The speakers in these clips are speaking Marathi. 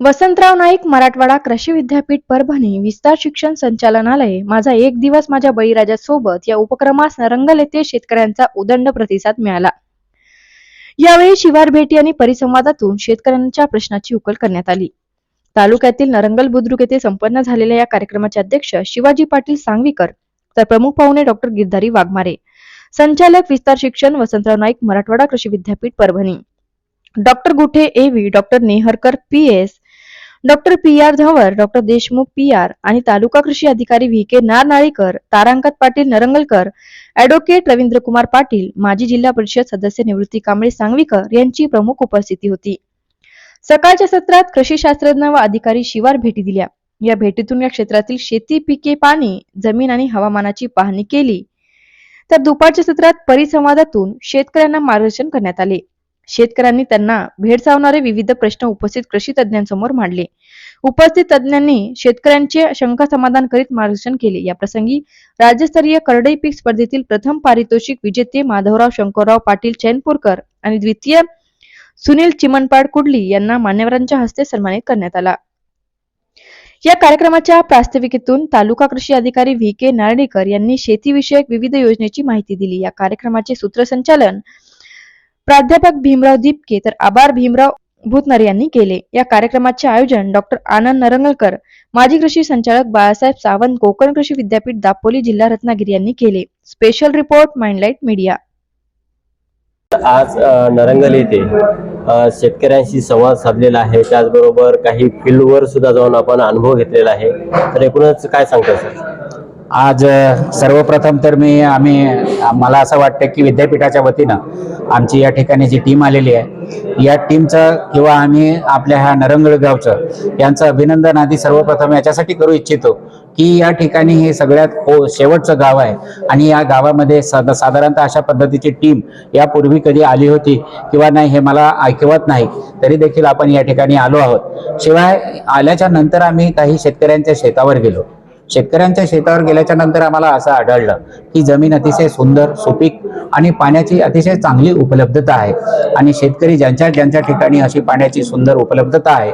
वसंतराव नाईक मराठवाडा कृषी विद्यापीठ परभणी विस्तार शिक्षण संचालनालय माझा एक दिवस माझ्या बळीराजा सोबत या उपक्रमास नरंगल येथे शेतकऱ्यांचा उदंड प्रतिसाद मिळाला. यावेळी शिवार भेटी आणि परिसंवादातून शेतकऱ्यांच्या प्रश्नाची उकल करण्यात आली. तालुक्यातील नरंगल बुद्रुक येथे संपन्न झालेल्या या कार्यक्रमाचे अध्यक्ष शिवाजी पाटील सांगवीकर तर प्रमुख पाहुणे डॉक्टर गिरधारी वाघमारे संचालक विस्तार शिक्षण वसंतराव नाईक मराठवाडा कृषी विद्यापीठ Parbhani. Doctor Guthe A V doctor Neharkar P. S. Doctor P R Dhawar doctor Deshmukh P R आणि तालुका कृषी अधिकारी व्ही के नारनाळीकर तारांकत पाटील नरंगलकर ऍडव्होकेट रवींद्रकुमार पाटील माजी जिल्हा परिषद सदस्य निवृत्ती कांबळे सांगवीकर यांची प्रमुख उपस्थिती होती. सकाळच्या सत्रात कृषी शास्त्रज्ञ व अधिकारी शिवार भेटी दिल्या. या भेटीतून या क्षेत्रातील शेती पिके पाणी जमीन आणि हवामानाची पाहणी केली. तर दुपारच्या सत्रात परिसंवादातून शेतकऱ्यांना मार्गदर्शन करण्यात आले. शेतकऱ्यांनी त्यांना भेडसावणारे विविध प्रश्न उपस्थित कृषी तज्ञांसमोर मांडले. उपस्थित तज्ञांनी शेतकऱ्यांचे शंका समाधान करीत मार्गदर्शन केले. या प्रसंगी राज्यस्तरीय करडई पीक स्पर्धेतील प्रथम पारितोषिक विजेते माधवराव शंकरराव पाटील चैनपूरकर आणि द्वितीय सुनील चिमनपाड कुडली यांना मान्यवरांच्या हस्ते सन्मानित करण्यात आला. या कार्यक्रमाच्या प्रास्ताविकेतून तालुका कृषी अधिकारी व्ही के नार्डीकर यांनी शेतीविषयक विविध योजनेची माहिती दिली. या कार्यक्रमाचे सूत्रसंचालन प्राध्यापक भीमराव दीपके तर आभार भीमराव भूतनर यांनी केले. या कार्यक्रमाचे आयोजन डॉक्टर आनंद नरंगलकर माजी कृषी संचालक बाळासाहेब सावंत कोकण कृषी विद्यापीठ दापोली जिल्हा रत्नागिरी यांनी केले. स्पेशल रिपोर्ट माइंडलाइट मीडिया आज नरंगल येथे शेतकऱ्यांशी संवाद साधलेला आहे. त्याचबरोबर काही फील्डवर सुद्धा जाऊन आपण अनुभव घेतलेला आहे. तर एकूणच काय सांगता सर? आज सर्वप्रथम तर मी आम्ही मला असं वाटतं की विद्यापीठाच्या वतीनं आमची या ठिकाणी जी टीम आलेली आहे या टीमचं किंवा आम्ही आपल्या ह्या नरंगळ गावचं यांचं अभिनंदन आधी सर्वप्रथम याच्यासाठी करू इच्छितो की या ठिकाणी हे सगळ्यात हो शेवटचं गाव आहे. आणि या गावामध्ये साधा साधारणतः अशा पद्धतीची टीम यापूर्वी कधी आली होती किंवा नाही हे मला ऐकवत नाही तरी देखील आपण या ठिकाणी आलो आहोत. शिवाय आल्याच्यानंतर आम्ही काही शेतकऱ्यांच्या शेतावर गेलो. शेतकऱ्यांच्या शेतावर गेल्याच्यानंतर आम्हाला असं आढळलं की जमीन अतिशय सुंदर सुपीक आणि पाण्याची अतिशय चांगली उपलब्धता आहे. आणि शेतकरी ज्यांच्या ज्यांच्या ठिकाणी अशी पाण्याची सुंदर उपलब्धता आहे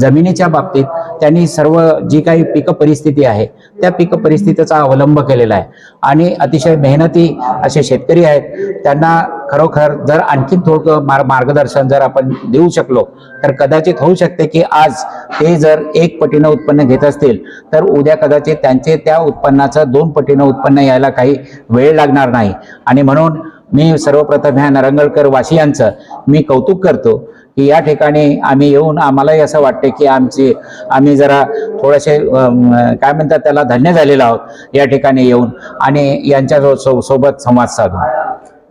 जमिनीच्या बाबतीत त्यांनी सर्व जी काही पीक परिस्थिती आहे त्या पीक परिस्थितीचा अवलंब केलेला आहे. आणि अतिशय मेहनती असे शेतकरी आहेत त्यांना खरोखर जर आणखी थोडं मार मार्गदर्शन जर आपण देऊ शकलो तर कदाचित होऊ शकते की आज ते जर एक पटीनं उत्पन्न घेत असतील तर उद्या कदाचित त्यांचे त्या उत्पन्नाचं दोन पटीनं उत्पन्न यायला काही वेळ लागणार नाही. आणि म्हणून मी सर्वप्रथम ह्या नरंगळकर वासियांचं मी कौतुक करतो की या ठिकाणी आम्ही येऊन आम्हालाही असं वाटते की आमची आम्ही जरा थोडेसे काय म्हणतात त्याला धन्य झालेलो आहोत या ठिकाणी येऊन आणि यांच्या सो- सो- सोबत संवाद साधून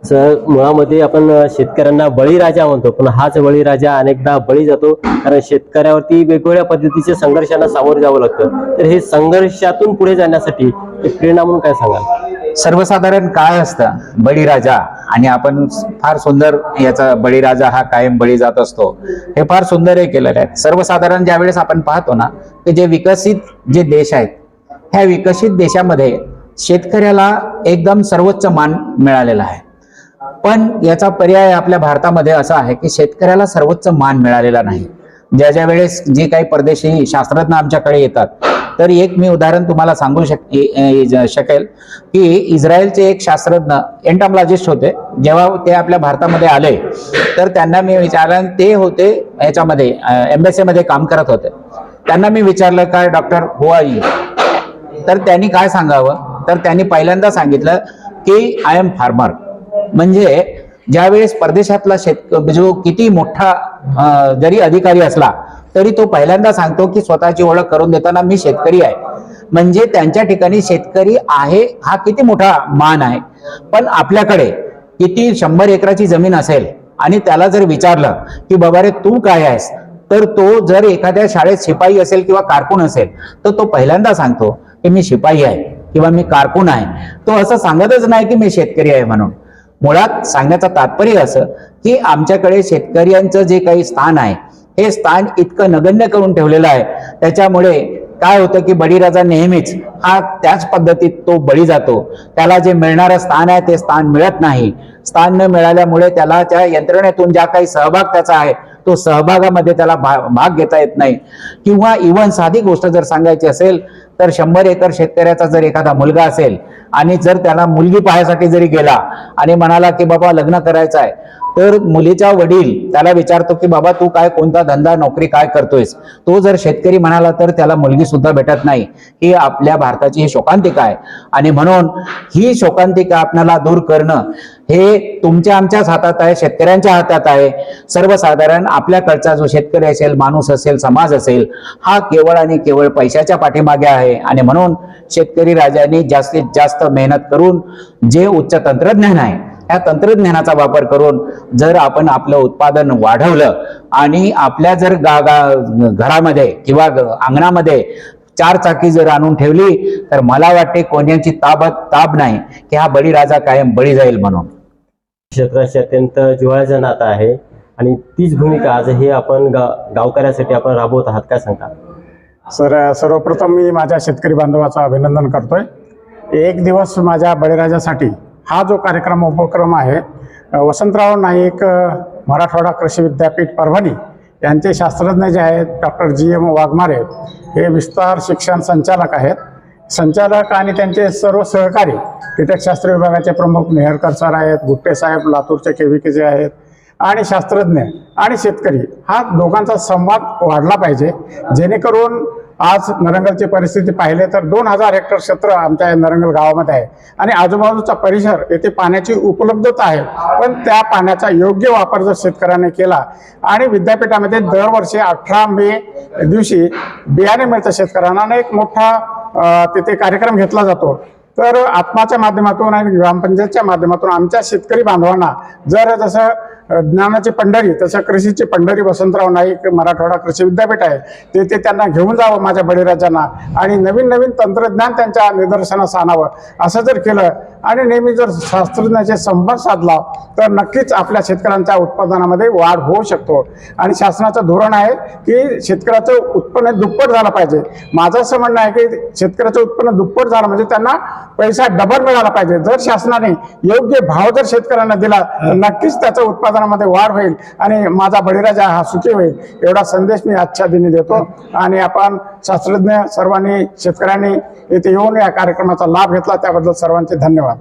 सर मुळामध्ये आपण शेतकऱ्यांना बळीराजा म्हणतो पण हाच बळीराजा अनेकदा बळी जातो कारण शेतकऱ्यावरती वेगवेगळ्या पद्धतीच्या संघर्षांना सामोरं जावं लागतं. तर हे संघर्षातून पुढे जाण्यासाठी प्रेरणा म्हणून काय सांगाल? सर्वसाधारण काय असतं? बळीराजा. आणि आपण फार सुंदर याचा बळीराजा हा कायम बळी जात असतो. हे फार सुंदर हे केलेलं आहे. सर्वसाधारण ज्यावेळेस आपण पाहतो ना की जे विकसित जे देश आहेत ह्या विकसित देशामध्ये शेतकऱ्याला एकदम सर्वोच्च मान मिळालेला आहे. पण याचा पर्याय आपल्या भारतामध्ये असा आहे की शेतकऱ्याला सर्वोच्च मान मिळालेला नाही. ज्या ज्या वेळेस जे काही परदेशी शास्त्रज्ञ आमच्याकडे येतात तर एक मी उदाहरण तुम्हाला सांगू शक शकेल की इस्रायलचे एक शास्त्रज्ञ एंटॉमॉलॉजिस्ट होते. जेव्हा ते आपल्या भारतामध्ये आले तर त्यांना मी विचारलं ते होते याच्यामध्ये एम्बेसीमध्ये काम करत होते. त्यांना मी विचारलं काय डॉक्टर हो यू तर त्यांनी काय सांगावं? तर त्यांनी पहिल्यांदा सांगितलं की आय एम फार्मर म्हणजे ज्यावेळेस परदेशातला शेत जो किती मोठा जरी अधिकारी असला तरी तो पहिल्यांदा सांगतो की स्वतःची ओळख करून देताना मी शेतकरी आहे. म्हणजे त्यांच्या ठिकाणी शेतकरी आहे हा किती मोठा मान आहे. पण आपल्याकडे किती शंभर एकराची जमीन असेल आणि त्याला जर विचारलं की बाबा रे तू काय आहेस? तर तो जर एखाद्या शाळेत शिपाई असेल किंवा कारकून असेल तर तो पहिल्यांदा सांगतो की मी शिपाई आहे किंवा मी कारकून आहे. तो असं सांगतच नाही की मी शेतकरी आहे म्हणून. मुळात सांगण्याचं तात्पर्य असं की आमच्याकडे शेतकऱ्यांचं जे काही स्थान आहे हे स्थान इतकं नगण्य करून ठेवलेलं आहे. त्याच्यामुळे काय होतं की बळीराजा नेहमीच हा त्याच पद्धतीत तो बळी जातो. त्याला जे मिळणारं स्थान आहे ते स्थान मिळत नाही. स्थान न मिळाल्यामुळे त्याला त्या यंत्रणेतून ज्या काही सहभाग त्याचा आहे तो सहभागामध्ये त्याला भा- भाग घेता येत नाही. किंवा इवन साधी गोष्ट जर सांगायची असेल तर शंभर एकर शेतकऱ्याचा जर एखादा मुलगा असेल आणि जर त्याला मुलगी पाहायसाठी जरी गेला आणि म्हणाला की बाबा लग्न करायचं आहे तर मुलीचा वडील त्याला विचारतो की बाबा तू काय कोणता धंदा नोकरी काय करतोयस? तो जर शेतकरी म्हणाला तर त्याला मुलगी सुद्धा भेटत नाही. ही आपल्या भारताची ही शोकांतिका आहे. आणि म्हणून ही शोकांतिका आपल्याला दूर करणं हे तुमच्या आमच्याच हातात आहे शेतकऱ्यांच्या हातात आहे. सर्वसाधारण आपल्याकडचा जो शेतकरी असेल माणूस असेल समाज असेल हा केवळ आणि केवळ पैशाच्या पाठीमागे आहे. आणि म्हणून शेतकरी राजांनी जास्तीत जास्त मेहनत करून जे उच्च तंत्रज्ञान आहे या तंत्रज्ञानाचा वापर करून जर आपण आपलं उत्पादन वाढवलं आणि आपल्या जर गा गा घरामध्ये किंवा ग- अंगणामध्ये चार चाकी जर आणून ठेवली तर मला वाटते कोण्याची ताब ताब नाही की हा बळीराजा कायम बळी जाईल म्हणून. क्षेत्राशी अत्यंत जिव्हाळ्याचं नातं आहे आणि तीच भूमिका आजही आपण गा गावकऱ्यासाठी आपण राबवत आहात. काय सांगता? सर सर्वप्रथम मी माझ्या शेतकरी बांधवाचं अभिनंदन करतोय. एक दिवस माझ्या बळीराजासाठी हा जो कार्यक्रम उपक्रम आहे वसंतराव नाईक मराठवाडा कृषी विद्यापीठ परभणी यांचे शास्त्रज्ञ जे आहेत डॉक्टर जी एम वाघमारे हे विस्तार शिक्षण संचालक आहेत. संचालक आणि त्यांचे सर्व सहकारी कीटकशास्त्र विभागाचे प्रमुख नेहरकर सर आहेत गुट्टे साहेब लातूरचे जे आहेत आणि शास्त्रज्ञ आणि शेतकरी. हा दोघांचा संवाद वाढला पाहिजे जेणेकरून आज नरंगलची परिस्थिती पाहिले तर दोन हजार हेक्टर क्षेत्र आमच्या या नरंगल गावामध्ये आहे. आणि आजूबाजूचा परिसर येथे पाण्याची उपलब्धता आहे. पण त्या पाण्याचा योग्य वापर जर शेतकऱ्याने केला आणि विद्यापीठामध्ये दरवर्षी अठरा मे दिवशी बियाणे मिळतं शेतकऱ्यांना आणि एक मोठा तिथे कार्यक्रम घेतला जातो. तर आत्माच्या माध्यमातून आणि ग्रामपंचायतच्या माध्यमातून आमच्या शेतकरी बांधवांना जर जसं ज्ञानाची पंढरी तसं कृषीचे पंढरी वसंतराव नाईक मराठवाडा कृषी विद्यापीठ आहे. तेथे त्यांना घेऊन जावं माझ्या बळीराजांना आणि नवीन नवीन तंत्रज्ञान त्यांच्या निदर्शनास आणावं. असं जर केलं आणि नेहमी जर शास्त्रज्ञाचे संवाद साधला तर नक्कीच आपल्या शेतकऱ्यांच्या उत्पादनामध्ये वाढ होऊ शकतो. आणि शासनाचं धोरण आहे की शेतकऱ्याचं उत्पन्न दुप्पट झालं पाहिजे. माझं असं म्हणणं आहे की शेतकऱ्याचं उत्पन्न दुप्पट झालं म्हणजे त्यांना पैसा डबल मिळाला पाहिजे. जर शासनाने योग्य भाव जर शेतकऱ्यांना दिला तर नक्कीच त्याचं उत्पादनामध्ये वाढ होईल आणि माझा बळीराजा हा सुखी होईल एवढा संदेश मी आजच्या दिनी देतो. आणि आपण शास्त्रज्ञ सर्वांनी शेतकऱ्यांनी येथे येऊन या कार्यक्रमाचा लाभ घेतला त्याबद्दल सर्वांचे धन्यवाद.